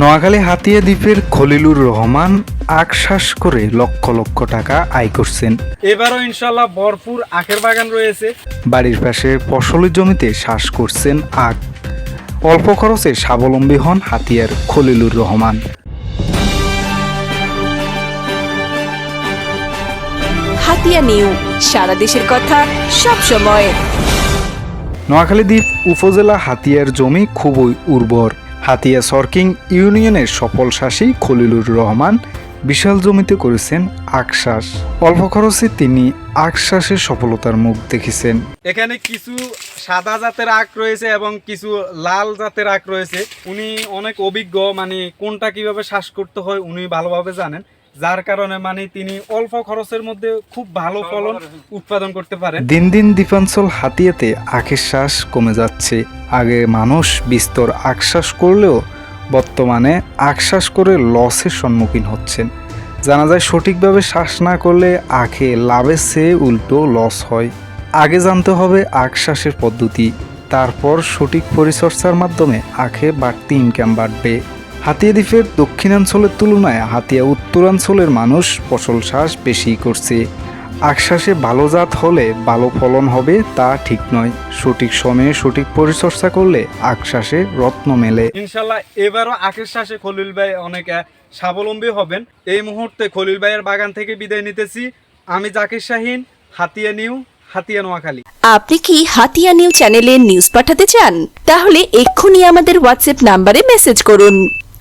নোয়াখালী হাতিয়া দ্বীপের খলিলুর রহমান আকশ্বাস করে লক্ষ লক্ষ টাকা আয় করছেন। এবারও ইনশাল্লাহ ভরপুর আখের বাগান রয়েছে। বাড়ির পাশে ফসলের জমিতে শ্বাস করছেন আখ। অল্প খরচে স্বাবলম্বী হন হাতিয়ার খলিলুর রহমান। হাতিয়া নিউ সারা দেশের কথা সব সময়। নোয়াখালী দ্বীপ উপজেলা হাতিয়ার জমি খুবই উর্বর। হাতিয়া সরকিং ইউনিয়নের সফল শাসী খলিলুর রহমান বিশাল জমিতে করেছেন আখশ্বাস অল্প খরচে তিনি আখশ্বাসের সফলতার মুখ দেখেছেন। এখানে কিছু সাদা জাতের আখ রয়েছে এবং কিছু লাল জাতের আখ রয়েছে। উনি অনেক অভিজ্ঞ মানে কোনটা কীভাবে শ্বাস করতে হয় উনি ভালোভাবে জানেন। যার কারণে মানে তিনি অল্প খরচের মধ্যে খুব ভালো ফলন উৎপাদন করতে পারেন দিন দিন দ্বীপাঞ্চল হাতিয়াতে আখের শ্বাস কমে যাচ্ছে। আগে মানুষ বিস্তর আশ্বাস করলেও বর্তমানে আশ্বাস করে লসের সম্মুখীন হচ্ছেন। জানা যায় সঠিকভাবে শ্বাস না করলে আখে লাভের চেয়ে উল্টো লস হয়। আগে জানতে হবে আখশ্বাসের পদ্ধতি। তারপর সঠিক পরিচর্যার মাধ্যমে আখে বাড়তি ইনকাম বাড়বে। হাতিয়া দ্বীপের দক্ষিণাঞ্চলের তুলনায় হাতিয়া উত্তরাঞ্চলের মানুষ ফসল শ্বাস বেশি করছে। আশ্বাসে ভালো জাত হলে ভালো ফলন হবে তা ঠিক নয়। সঠিক সময়ে সঠিক পরিচর্যা করলে আশ্বাসে রত্ন মেলে। ইনশাল্লাহ এবারও আখের শ্বাসে খলিল ভাই অনেক স্বাবলম্বী হবেন। এই মুহূর্তে খলিল ভাইয়ের বাগান থেকে বিদায় নিতেছি। আমি জাকির শাহিন হাতিয়া নিউ হাতিয়া নোয়াখালী। আপনি কি হাতিয়া নিউ চ্যানেলে নিউজ পাঠাতে চান? তাহলে এক্ষুনি আমাদের হোয়াটসঅ্যাপ নাম্বারে মেসেজ করুন।